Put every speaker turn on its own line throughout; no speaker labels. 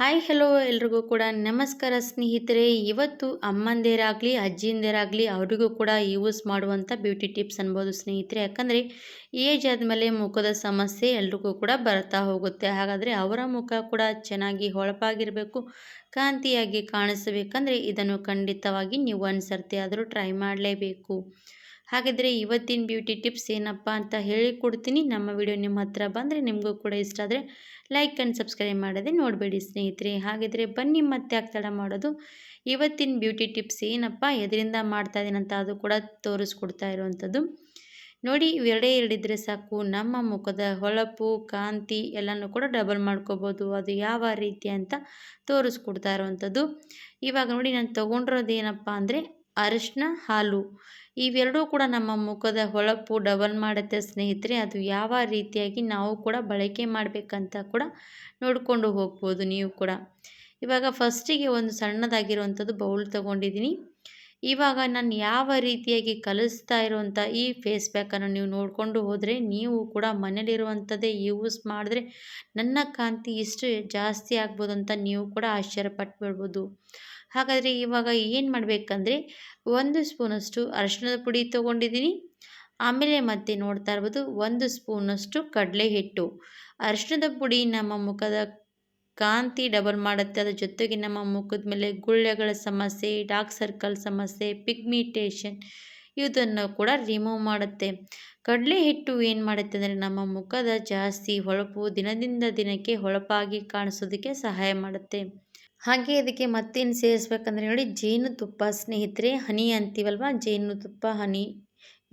Hi hello ಎಲ್ರಿಗೂ ಕೂಡ ನಮಸ್ಕಾರ ಸ್ನೇಹಿತರೆ. ಇವತ್ತು ಅಮ್ಮಂದಿರಾಗಲಿ, ಅಜ್ಜಿಯಂದಿರಾಗಲಿ, ಅವರಿಗೂ ಕೂಡ ಯೂಸ್ ಮಾಡುವಂಥ ಬ್ಯೂಟಿ ಟಿಪ್ಸ್ ಅನ್ಬೋದು ಸ್ನೇಹಿತರೆ. ಯಾಕಂದರೆ ಏಜ್ ಆದಮೇಲೆ ಮುಖದ ಸಮಸ್ಯೆ ಎಲ್ರಿಗೂ ಕೂಡ ಬರ್ತಾ ಹೋಗುತ್ತೆ. ಹಾಗಾದರೆ ಅವರ ಮುಖ ಕೂಡ ಚೆನ್ನಾಗಿ ಹೊಳಪಾಗಿರಬೇಕು, ಕಾಂತಿಯಾಗಿ ಕಾಣಿಸಬೇಕಂದ್ರೆ ಇದನ್ನು ಖಂಡಿತವಾಗಿ ನೀವು ಒಂದು ಸರ್ತಿ ಆದರೂ ಟ್ರೈ ಮಾಡಲೇಬೇಕು. ಹಾಗಾದರೆ ಇವತ್ತಿನ ಬ್ಯೂಟಿ ಟಿಪ್ಸ್ ಏನಪ್ಪ ಅಂತ ಹೇಳಿಕೊಡ್ತೀನಿ ನಮ್ಮ ವಿಡಿಯೋ ನಿಮ್ಮ ಹತ್ರ ಬಂದರೆ ನಿಮಗೂ ಕೂಡ ಇಷ್ಟ ಆದರೆ ಲೈಕ್ ಆ್ಯಂಡ್ ಸಬ್ಸ್ಕ್ರೈಬ್ ಮಾಡೋದೇ ನೋಡಬೇಡಿ ಸ್ನೇಹಿತರೆ. ಹಾಗಿದ್ರೆ ಬನ್ನಿ ಮತ್ತೆ ಆಗ್ತಡ ಮಾಡೋದು. ಇವತ್ತಿನ ಬ್ಯೂಟಿ ಟಿಪ್ಸ್ ಏನಪ್ಪ, ಎದರಿಂದ ಮಾಡ್ತಾ ಅಂತ ಅದು ಕೂಡ ತೋರಿಸ್ಕೊಡ್ತಾ ಇರುವಂಥದ್ದು. ನೋಡಿ, ಇವೆರಡೇ ಎರಡಿದ್ರೆ ಸಾಕು. ನಮ್ಮ ಮುಖದ ಹೊಳಪು, ಕಾಂತಿ ಎಲ್ಲನೂ ಕೂಡ ಡಬಲ್ ಮಾಡ್ಕೋಬೋದು. ಅದು ಯಾವ ರೀತಿ ಅಂತ ತೋರಿಸ್ಕೊಡ್ತಾ ಇರುವಂಥದ್ದು. ಇವಾಗ ನೋಡಿ, ನಾನು ತೊಗೊಂಡಿರೋದು ಏನಪ್ಪ ಅಂದರೆ ಅರಿಶಿನ ಹಾಲು. ಇವೆರಡೂ ಕೂಡ ನಮ್ಮ ಮುಖದ ಹೊಳಪು ಡಬಲ್ ಮಾಡುತ್ತೆ ಸ್ನೇಹಿತರೆ. ಅದು ಯಾವ ರೀತಿಯಾಗಿ ನಾವು ಕೂಡ ಬಳಕೆ ಮಾಡಬೇಕಂತ ಕೂಡ ನೋಡಿಕೊಂಡು ಹೋಗ್ಬೋದು ನೀವು ಕೂಡ. ಇವಾಗ ಫಸ್ಟಿಗೆ ಒಂದು ಸಣ್ಣದಾಗಿರುವಂಥದ್ದು ಬೌಲ್ ತೊಗೊಂಡಿದ್ದೀನಿ. ಇವಾಗ ನಾನು ಯಾವ ರೀತಿಯಾಗಿ ಕಲಿಸ್ತಾ ಇರುವಂಥ ಈ ಫೇಸ್ ಪ್ಯಾಕನ್ನು ನೀವು ನೋಡಿಕೊಂಡು ಹೋದರೆ, ನೀವು ಕೂಡ ಮನೇಲಿರುವಂಥದ್ದೇ ಯೂಸ್ ಮಾಡಿದ್ರೆ ನನ್ನ ಕಾಂತಿ ಇಷ್ಟು ಜಾಸ್ತಿ ಆಗ್ಬೋದು ಅಂತ ನೀವು ಕೂಡ ಆಶ್ಚರ್ಯಪಟ್ಟು ಹಾಗಾದರೆ ಇವಾಗ ಏನು ಮಾಡಬೇಕಂದ್ರೆ ಒಂದು ಸ್ಪೂನಷ್ಟು ಅರಶಿನದ ಪುಡಿ ತೊಗೊಂಡಿದ್ದೀನಿ. ಆಮೇಲೆ ಮತ್ತೆ ನೋಡ್ತಾ ಇರ್ಬೋದು ಒಂದು ಸ್ಪೂನಷ್ಟು ಕಡಲೆ ಹಿಟ್ಟು ಅರಿಶಿಣದ ಪುಡಿ ನಮ್ಮ ಮುಖದ ಕಾಂತಿ ಡಬಲ್ ಮಾಡುತ್ತೆ. ಅದರ ಜೊತೆಗೆ ನಮ್ಮ ಮುಖದ ಮೇಲೆ ಗುಳ್ಳೆಗಳ ಸಮಸ್ಯೆ, ಡಾರ್ಕ್ ಸರ್ಕಲ್ ಸಮಸ್ಯೆ, ಪಿಗ್ಮಿಟೇಷನ್ ಇದನ್ನು ಕೂಡ ರಿಮೂವ್ ಮಾಡುತ್ತೆ. ಕಡಲೆ ಹಿಟ್ಟು ಏನು ಮಾಡುತ್ತೆ ಅಂದರೆ ನಮ್ಮ ಮುಖದ ಜಾಸ್ತಿ ಹೊಳಪು ದಿನದಿಂದ ದಿನಕ್ಕೆ ಹೊಳಪಾಗಿ ಕಾಣಿಸೋದಕ್ಕೆ ಸಹಾಯ ಮಾಡುತ್ತೆ. ಹಾಗೆ ಇದಕ್ಕೆ ಮತ್ತೇನು ಸೇರಿಸ್ಬೇಕಂದ್ರೆ ನೋಡಿ ಜೇನುತುಪ್ಪ ಸ್ನೇಹಿತರೆ, ಹನಿ ಅಂತೀವಲ್ವ? ಜೇನುತುಪ್ಪ ಹನಿ.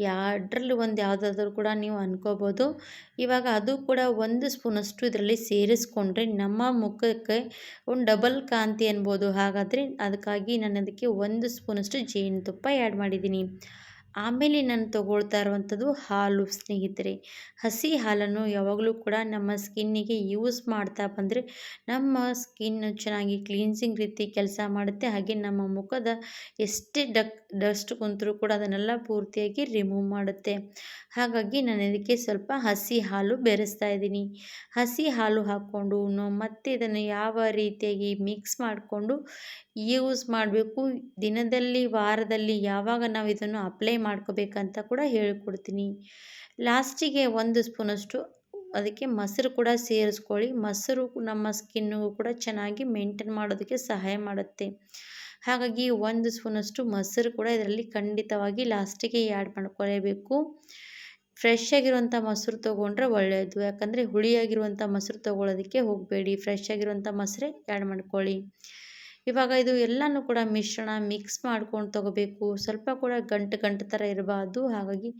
ಎರಡರಲ್ಲಿ ಒಂದು ಯಾವುದಾದ್ರೂ ಕೂಡ ನೀವು ಅನ್ಕೋಬೋದು. ಇವಾಗ ಅದು ಕೂಡ ಒಂದು ಸ್ಪೂನಷ್ಟು ಇದರಲ್ಲಿ ಸೇರಿಸ್ಕೊಂಡ್ರೆ ನಮ್ಮ ಮುಖಕ್ಕೆ ಒಂದು ಡಬಲ್ ಕಾಂತಿ ಅನ್ಬೋದು. ಹಾಗಾದರೆ ಅದಕ್ಕಾಗಿ ನಾನು ಅದಕ್ಕೆ ಒಂದು ಸ್ಪೂನಷ್ಟು ಜೇನುತುಪ್ಪ ಆ್ಯಡ್ ಮಾಡಿದ್ದೀನಿ. ಆಮೇಲೆ ನಾನು ತಗೊಳ್ತಾ ಇರುವಂಥದ್ದು ಹಾಲು, ಸ್ನೇಹಿತರೆ. ಹಸಿ ಹಾಲನ್ನು ಯಾವಾಗಲೂ ಕೂಡ ನಮ್ಮ ಸ್ಕಿನ್ನಿಗೆ ಯೂಸ್ ಮಾಡ್ತಾ ಬಂದರೆ ನಮ್ಮ ಸ್ಕಿನ್ ಚೆನ್ನಾಗಿ ಕ್ಲೀನ್ಸಿಂಗ್ ರೀತಿ ಕೆಲಸ ಮಾಡುತ್ತೆ. ಹಾಗೆ ನಮ್ಮ ಮುಖದ ಎಷ್ಟೇ ಡಕ್, ಡಸ್ಟ್ ಕುಂತರೂ ಕೂಡ ಅದನ್ನೆಲ್ಲ ಪೂರ್ತಿಯಾಗಿ ರಿಮೂವ್ ಮಾಡುತ್ತೆ. ಹಾಗಾಗಿ ನಾನು ಇದಕ್ಕೆ ಸ್ವಲ್ಪ ಹಸಿ ಹಾಲು ಬೆರೆಸ್ತಾ ಇದ್ದೀನಿ. ಹಸಿ ಹಾಲು ಹಾಕ್ಕೊಂಡು ಮತ್ತೆ ಇದನ್ನು ಯಾವ ರೀತಿಯಾಗಿ ಮಿಕ್ಸ್ ಮಾಡಿಕೊಂಡು ಯೂಸ್ ಮಾಡಬೇಕು. ದಿನದಲ್ಲಿ, ವಾರದಲ್ಲಿ ಯಾವಾಗ ನಾವು ಇದನ್ನು ಅಪ್ಲೈ ಮಾಡ್ಕೋಬೇಕಂತ ಕೂಡ ಹೇಳ್ಕೊಡ್ತೀನಿ. ಲಾಸ್ಟಿಗೆ ಒಂದು ಸ್ಪೂನಷ್ಟು ಅದಕ್ಕೆ ಮೊಸರು ಕೂಡ ಸೇರಿಸ್ಕೊಳ್ಳಿ. ಮೊಸರು ನಮ್ಮ ಸ್ಕಿನ್ನಿಗೂ ಕೂಡ ಚೆನ್ನಾಗಿ ಮೇಂಟೈನ್ ಮಾಡೋದಕ್ಕೆ ಸಹಾಯ ಮಾಡುತ್ತೆ. ಹಾಗಾಗಿ ಒಂದು ಸ್ಪೂನಷ್ಟು ಮೊಸರು ಕೂಡ ಇದರಲ್ಲಿ ಖಂಡಿತವಾಗಿ ಲಾಸ್ಟಿಗೆ ಆ್ಯಡ್ ಮಾಡ್ಕೊಳ್ಳೇಬೇಕು ಫ್ರೆಶ್ ಆಗಿರುವಂಥ ಮೊಸರು ತೊಗೊಂಡ್ರೆ ಒಳ್ಳೆಯದು ಯಾಕಂದರೆ ಹುಳಿಯಾಗಿರುವಂಥ ಮೊಸರು ತೊಗೊಳೋದಕ್ಕೆ ಹೋಗಬೇಡಿ. ಫ್ರೆಶ್ ಆಗಿರುವಂಥ ಮೊಸರೇ ಆ್ಯಡ್ ಮಾಡ್ಕೊಳ್ಳಿ. ಇವಾಗ ಇದು ಎಲ್ಲನೂ ಕೂಡ ಮಿಶ್ರಣ ಮಿಕ್ಸ್ ಮಾಡ್ಕೊಂಡು ತೊಗೋಬೇಕು. ಸ್ವಲ್ಪ ಕೂಡ ಗಂಟು ಗಂಟು ಥರ ಇರಬಾರ್ದು. ಹಾಗಾಗಿ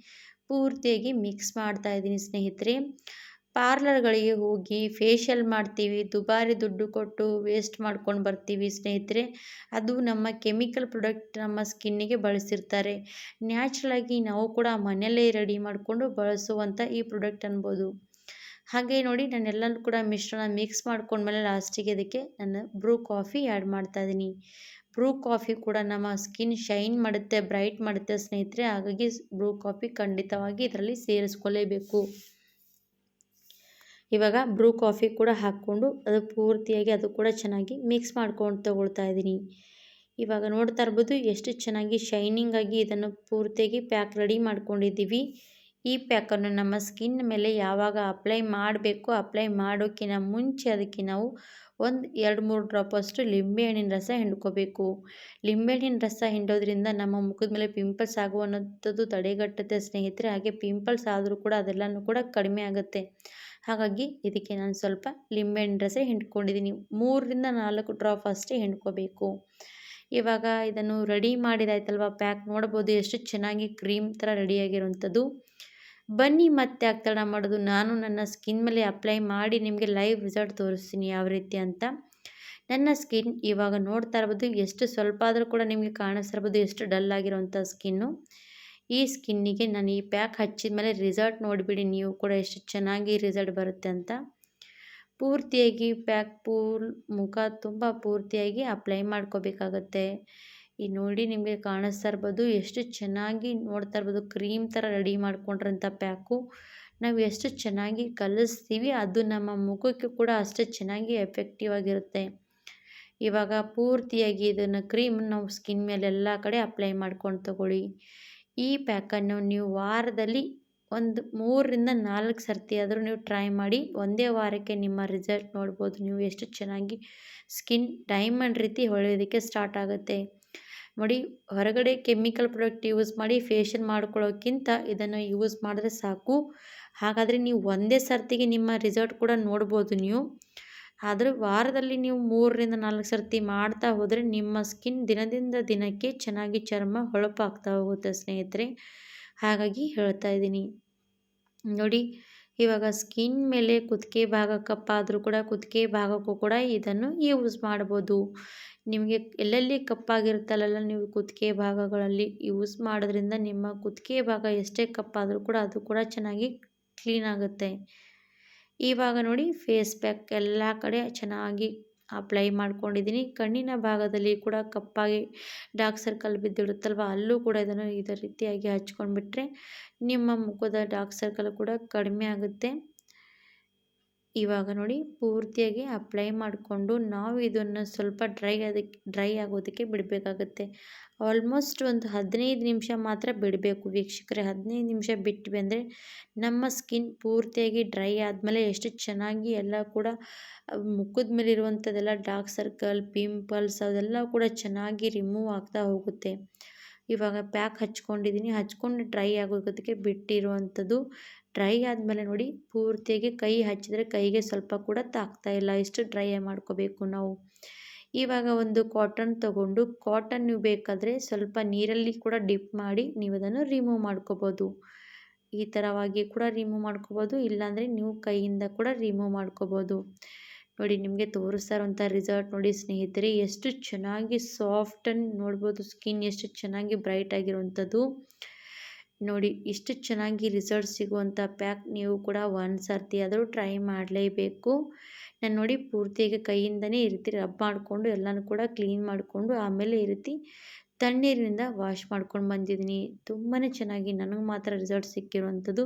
ಪೂರ್ತಿಯಾಗಿ ಮಿಕ್ಸ್ ಮಾಡ್ತಾ ಇದ್ದೀನಿ ಸ್ನೇಹಿತರೆ. ಪಾರ್ಲರ್ಗಳಿಗೆ ಹೋಗಿ ಫೇಶಿಯಲ್ ಮಾಡ್ತೀವಿ, ದುಬಾರಿ ದುಡ್ಡು ಕೊಟ್ಟು ವೇಸ್ಟ್ ಮಾಡ್ಕೊಂಡು ಬರ್ತೀವಿ ಸ್ನೇಹಿತರೆ. ಅದು ನಮ್ಮ ಕೆಮಿಕಲ್ ಪ್ರಾಡಕ್ಟ್ ನಮ್ಮ ಸ್ಕಿನ್ನಿಗೆ ಬಳಸಿರ್ತಾರೆ. ನ್ಯಾಚುರಲಾಗಿ ನಾವು ಕೂಡ ಮನೆಯಲ್ಲೇ ರೆಡಿ ಮಾಡಿಕೊಂಡು ಬಳಸುವಂಥ ಈ ಪ್ರಾಡಕ್ಟ್ ಅನ್ಬೋದು. ಹಾಗೆ ನೋಡಿ ನಾನು ನಾನೆಲ್ಲನೂ ಕೂಡ ಮಿಶ್ರಣ ಮಿಕ್ಸ್ ಮಾಡ್ಕೊಂಡ್ಮೇಲೆ ಲಾಸ್ಟಿಗೆ ಅದಕ್ಕೆ ನಾನು ಬ್ರೂ ಕಾಫಿ ಆ್ಯಡ್ ಮಾಡ್ತಾಯಿದ್ದೀನಿ ಬ್ರೂ ಕಾಫಿ ಕೂಡ ನಮ್ಮ ಸ್ಕಿನ್ ಶೈನ್ ಮಾಡುತ್ತೆ ಬ್ರೈಟ್ ಮಾಡುತ್ತೆ ಸ್ನೇಹಿತರೆ. ಹಾಗಾಗಿ ಬ್ರೂ ಕಾಫಿ ಖಂಡಿತವಾಗಿ ಇದರಲ್ಲಿ ಸೇರಿಸ್ಕೊಳ್ಳೇಬೇಕು ಇವಾಗ ಬ್ರೂ ಕಾಫಿ ಕೂಡ ಹಾಕ್ಕೊಂಡು ಅದು ಪೂರ್ತಿಯಾಗಿ ಅದು ಕೂಡ ಚೆನ್ನಾಗಿ ಮಿಕ್ಸ್ ಮಾಡ್ಕೊಂಡು ತಗೊಳ್ತಾ ಇದ್ದೀನಿ. ಇವಾಗ ನೋಡ್ತಾ ಇರ್ಬೋದು ಎಷ್ಟು ಚೆನ್ನಾಗಿ ಶೈನಿಂಗಾಗಿ ಇದನ್ನು ಪೂರ್ತಿಯಾಗಿ ಪ್ಯಾಕ್ ರೆಡಿ ಮಾಡ್ಕೊಂಡಿದ್ದೀವಿ. ಈ ಪ್ಯಾಕನ್ನು ನಮ್ಮ ಸ್ಕಿನ್ ಮೇಲೆ ಯಾವಾಗ ಅಪ್ಲೈ ಮಾಡಬೇಕು ಅಪ್ಲೈ ಮಾಡೋಕ್ಕಿಂತ ಮುಂಚೆ ಅದಕ್ಕೆ ನಾವು ಒಂದು, ಎರಡು, ಮೂರು ಡ್ರಾಪಷ್ಟು ಲಿಂಬೆಹಣ್ಣಿನ ರಸ ಹಿಂಡ್ಕೋಬೇಕು. ಲಿಂಬೆಹಣ್ಣಿನ ರಸ ಹಿಂಡೋದ್ರಿಂದ ನಮ್ಮ ಮುಖದ ಮೇಲೆ ಪಿಂಪಲ್ಸ್ ಆಗುವಂಥದ್ದು ತಡೆಗಟ್ಟುತ್ತೆ ಸ್ನೇಹಿತರೆ. ಹಾಗೆ ಪಿಂಪಲ್ಸ್ ಆದರೂ ಕೂಡ ಅದೆಲ್ಲನೂ ಕೂಡ ಕಡಿಮೆ ಆಗುತ್ತೆ. ಹಾಗಾಗಿ ಇದಕ್ಕೆ ನಾನು ಸ್ವಲ್ಪ ಲಿಂಬೆಹಣ್ಣಿನ ರಸ ಹಿಂಡ್ಕೊಂಡಿದ್ದೀನಿ. ಮೂರರಿಂದ ನಾಲ್ಕು ಡ್ರಾಪ್ ಅಷ್ಟೇ ಹಿಂಡ್ಕೋಬೇಕು. ಇವಾಗ ಇದನ್ನು ರೆಡಿ ಮಾಡಿದಾಯ್ತಲ್ವ ಪ್ಯಾಕ್ ನೋಡ್ಬೋದು. ಎಷ್ಟು ಚೆನ್ನಾಗಿ ಕ್ರೀಮ್ ಥರ ರೆಡಿಯಾಗಿರುವಂಥದ್ದು ಬನ್ನಿ ಮತ್ತೆ ಆಗ್ತಡ ಮಾಡೋದು. ನಾನು ನನ್ನ ಸ್ಕಿನ್ ಮೇಲೆ ಅಪ್ಲೈ ಮಾಡಿ ನಿಮಗೆ ಲೈವ್ ರಿಸಲ್ಟ್ ತೋರಿಸ್ತೀನಿ ಯಾವ ರೀತಿ ಅಂತ. ನನ್ನ ಸ್ಕಿನ್ ಇವಾಗ ನೋಡ್ತಾ ಇರ್ಬೋದು. ಎಷ್ಟು ಸ್ವಲ್ಪ ಆದರೂ ಕೂಡ ನಿಮಗೆ ಕಾಣಿಸ್ತಿರ್ಬೋದು ಎಷ್ಟು ಡಲ್ ಆಗಿರೋವಂಥ ಸ್ಕಿನ್ನು. ಈ ಸ್ಕಿನ್ನಿಗೆ ನಾನು ಈ ಪ್ಯಾಕ್ ಹಚ್ಚಿದ ಮೇಲೆ ರಿಸಲ್ಟ್ ನೋಡಿಬಿಡಿ. ನೀವು ಕೂಡ ಎಷ್ಟು ಚೆನ್ನಾಗಿ ರಿಸಲ್ಟ್ ಬರುತ್ತೆ ಅಂತ. ಪೂರ್ತಿಯಾಗಿ ಪ್ಯಾಕ್ ಪೂಲ್ ಮುಖ ತುಂಬ ಪೂರ್ತಿಯಾಗಿ ಅಪ್ಲೈ ಮಾಡ್ಕೋಬೇಕಾಗತ್ತೆ. ಈ ನೋಡಿ ನಿಮಗೆ ಕಾಣಿಸ್ತಾ ಇರ್ಬೋದು, ಎಷ್ಟು ಚೆನ್ನಾಗಿ ನೋಡ್ತಾ ಇರ್ಬೋದು, ಕ್ರೀಮ್ ಥರ ರೆಡಿ ಮಾಡ್ಕೊಂಡ್ರಂಥ ಪ್ಯಾಕು. ನಾವು ಎಷ್ಟು ಚೆನ್ನಾಗಿ ಕಲಿಸ್ತೀವಿ, ಅದು ನಮ್ಮ ಮುಖಕ್ಕೆ ಕೂಡ ಅಷ್ಟೇ ಚೆನ್ನಾಗಿ ಎಫೆಕ್ಟಿವ್ ಆಗಿರುತ್ತೆ. ಇವಾಗ ಪೂರ್ತಿಯಾಗಿ ಇದನ್ನು ಕ್ರೀಮ್ ನಾವು ಸ್ಕಿನ್ ಮೇಲೆ ಎಲ್ಲ ಕಡೆ ಅಪ್ಲೈ ಮಾಡ್ಕೊಂಡು ತಗೊಳ್ಳಿ. ಈ ಪ್ಯಾಕನ್ನು ನೀವು ವಾರದಲ್ಲಿ ಒಂದು ಮೂರರಿಂದ ನಾಲ್ಕು ಸರ್ತಿ ಆದರೂ ನೀವು ಟ್ರೈ ಮಾಡಿ, ಒಂದೇ ವಾರಕ್ಕೆ ನಿಮ್ಮ ರಿಸಲ್ಟ್ ನೋಡ್ಬೋದು, ನೀವು ಎಷ್ಟು ಚೆನ್ನಾಗಿ ಸ್ಕಿನ್ ಡೈಮಂಡ್ ರೀತಿ ಹೊಳೆಯೋದಕ್ಕೆ ಸ್ಟಾರ್ಟ್ ಆಗುತ್ತೆ. ನೋಡಿ ಹೊರಗಡೆ ಕೆಮಿಕಲ್ ಪ್ರಾಡಕ್ಟ್ ಯೂಸ್ ಮಾಡಿ ಫೇಶಿಯಲ್ ಮಾಡ್ಕೊಳ್ಳೋಕ್ಕಿಂತ ಇದನ್ನು ಯೂಸ್ ಮಾಡಿದ್ರೆ ಸಾಕು. ಹಾಗಾದರೆ ನೀವು ಒಂದೇ ಸರ್ತಿಗೆ ನಿಮ್ಮ ರಿಸಲ್ಟ್ ಕೂಡ ನೋಡ್ಬೋದು ನೀವು. ಆದರೆ ವಾರದಲ್ಲಿ ನೀವು ಮೂರರಿಂದ ನಾಲ್ಕು ಸರ್ತಿ ಮಾಡ್ತಾ ಹೋದರೆ ನಿಮ್ಮ ಸ್ಕಿನ್ ದಿನದಿಂದ ದಿನಕ್ಕೆ ಚೆನ್ನಾಗಿ ಚರ್ಮ ಹೊಳಪಾಗ್ತಾ ಹೋಗುತ್ತೆ ಸ್ನೇಹಿತರೆ. ಹಾಗಾಗಿ ಹೇಳ್ತಾ ಇದ್ದೀನಿ. ನೋಡಿ ಇವಾಗ ಸ್ಕಿನ್ ಮೇಲೆ ಕುತ್ತಿಗೆ ಭಾಗ ಕಪ್ಪಾದರೂ ಕೂಡ ಕುತ್ತಿಗೆ ಭಾಗಕ್ಕೂ ಕೂಡ ಇದನ್ನು ಯೂಸ್ ಮಾಡ್ಬೋದು. ನಿಮಗೆ ಎಲ್ಲೆಲ್ಲಿ ಕಪ್ಪಾಗಿರುತ್ತಲ್ಲ ನೀವು ಕುತ್ತಿಗೆ ಭಾಗಗಳಲ್ಲಿ ಯೂಸ್ ಮಾಡೋದ್ರಿಂದ ನಿಮ್ಮ ಕುತ್ತಿಗೆ ಭಾಗ ಎಷ್ಟೇ ಕಪ್ಪಾದರೂ ಕೂಡ ಅದು ಕೂಡ ಚೆನ್ನಾಗಿ ಕ್ಲೀನ್ ಆಗುತ್ತೆ. ಇವಾಗ ನೋಡಿ ಫೇಸ್ ಪ್ಯಾಕ್ ಎಲ್ಲ ಕಡೆ ಚೆನ್ನಾಗಿ ಅಪ್ಲೈ ಮಾಡ್ಕೊಂಡಿದ್ದೀನಿ. ಕಣ್ಣಿನ ಭಾಗದಲ್ಲಿ ಕೂಡ ಕಪ್ಪಾಗಿ ಡಾರ್ಕ್ ಸರ್ಕಲ್ ಬಿದ್ದಿಡುತ್ತಲ್ವ ಅಲ್ಲೂ ಕೂಡ ಇದನ್ನು ಇದೇ ರೀತಿಯಾಗಿ ಹಚ್ಕೊಂಡ್ಬಿಟ್ರೆ ನಿಮ್ಮ ಮುಖದ ಡಾರ್ಕ್ ಸರ್ಕಲ್ ಕೂಡ ಕಡಿಮೆ ಆಗುತ್ತೆ. ಇವಾಗ ನೋಡಿ ಪೂರ್ತಿಯಾಗಿ ಅಪ್ಲೈ ಮಾಡಿಕೊಂಡು ನಾವು ಇದನ್ನು ಸ್ವಲ್ಪ ಡ್ರೈ ಅದಕ್ಕೆ ಡ್ರೈ ಆಗೋದಕ್ಕೆ ಬಿಡಬೇಕಾಗತ್ತೆ. ಆಲ್ಮೋಸ್ಟ್ ಒಂದು ಹದಿನೈದು ನಿಮಿಷ ಮಾತ್ರ ಬಿಡಬೇಕು ವೀಕ್ಷಕರೇ. ಹದಿನೈದು ನಿಮಿಷ ಬಿಟ್ವಿ ಅಂದರೆ ನಮ್ಮ ಸ್ಕಿನ್ ಪೂರ್ತಿಯಾಗಿ ಡ್ರೈ ಆದಮೇಲೆ ಎಷ್ಟು ಚೆನ್ನಾಗಿ ಎಲ್ಲ ಕೂಡ, ಮುಖದ ಮೇಲೆ ಇರುವಂಥದ್ದೆಲ್ಲ ಡಾರ್ಕ್ ಸರ್ಕಲ್ ಪಿಂಪಲ್ಸ್ ಅದೆಲ್ಲ ಕೂಡ ಚೆನ್ನಾಗಿ ರಿಮೂವ್ ಆಗ್ತಾ ಹೋಗುತ್ತೆ. ಇವಾಗ ಪ್ಯಾಕ್ ಹಚ್ಕೊಂಡಿದ್ದೀನಿ ಹಚ್ಕೊಂಡು ಡ್ರೈ ಆಗೋದಕ್ಕೆ ಬಿಟ್ಟಿರುವಂಥದ್ದು. ಡ್ರೈ ಆದಮೇಲೆ ನೋಡಿ, ಪೂರ್ತಿಯಾಗಿ ಕೈ ಹಚ್ಚಿದ್ರೆ ಕೈಗೆ ಸ್ವಲ್ಪ ಕೂಡ ತಾಗ್ತಾ ಇಲ್ಲ. ಇಷ್ಟು ಡ್ರೈ ಮಾಡ್ಕೋಬೇಕು ನಾವು. ಇವಾಗ ಒಂದು ಕಾಟನ್ ತಗೊಂಡು, ಕಾಟನ್ ನೀವು ಬೇಕಾದರೆ ಸ್ವಲ್ಪ ನೀರಲ್ಲಿ ಕೂಡ ಡಿಪ್ ಮಾಡಿ ನೀವು ಅದನ್ನು ರಿಮೂವ್ ಮಾಡ್ಕೋಬೋದು. ಈ ಥರವಾಗಿ ಕೂಡ ರಿಮೂವ್ ಮಾಡ್ಕೋಬೋದು. ಇಲ್ಲಾಂದರೆ ನೀವು ಕೈಯಿಂದ ಕೂಡ ರಿಮೂವ್ ಮಾಡ್ಕೋಬೋದು. ನೋಡಿ ನಿಮಗೆ ತೋರಿಸ್ತಾ ಇರೋಂಥ ರಿಸಲ್ಟ್ ನೋಡಿ ಸ್ನೇಹಿತರೆ, ಎಷ್ಟು ಚೆನ್ನಾಗಿ ಸಾಫ್ಟ್ ಅಂಡ್ ನೋಡ್ಬೋದು ಸ್ಕಿನ್ ಎಷ್ಟು ಚೆನ್ನಾಗಿ ಬ್ರೈಟ್ ಆಗಿರುವಂಥದ್ದು. ನೋಡಿ ಇಷ್ಟು ಚೆನ್ನಾಗಿ ರಿಸಲ್ಟ್ ಸಿಗುವಂಥ ಪ್ಯಾಕ್ ನೀವು ಕೂಡ ಒಂದು ಸರ್ತಿ ಆದರೂ ಟ್ರೈ ಮಾಡಲೇಬೇಕು. ನಾನು ನೋಡಿ ಪೂರ್ತಿಯಾಗಿ ಕೈಯಿಂದನೇ ಈ ರೀತಿ ರಬ್ ಮಾಡಿಕೊಂಡು ಎಲ್ಲನೂ ಕೂಡ ಕ್ಲೀನ್ ಮಾಡಿಕೊಂಡು ಆಮೇಲೆ ಈ ರೀತಿ ತಣ್ಣೀರಿನಿಂದ ವಾಶ್ ಮಾಡ್ಕೊಂಡು ಬಂದಿದ್ದೀನಿ. ತುಂಬಾ ಚೆನ್ನಾಗಿ ನನಗೆ ಮಾತ್ರ ರಿಸಲ್ಟ್ ಸಿಕ್ಕಿರುವಂಥದ್ದು.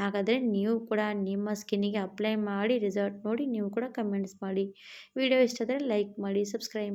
ಹಾಗಾದರೆ ನೀವು ಕೂಡ ನಿಮ್ಮ ಸ್ಕಿನ್ನಿಗೆ ಅಪ್ಲೈ ಮಾಡಿ ರಿಸಲ್ಟ್ ನೋಡಿ ನೀವು ಕೂಡ ಕಮೆಂಟ್ಸ್ ಮಾಡಿ. ವಿಡಿಯೋ ಇಷ್ಟ ಆದರೆ ಲೈಕ್ ಮಾಡಿ, ಸಬ್ಸ್ಕ್ರೈಬ್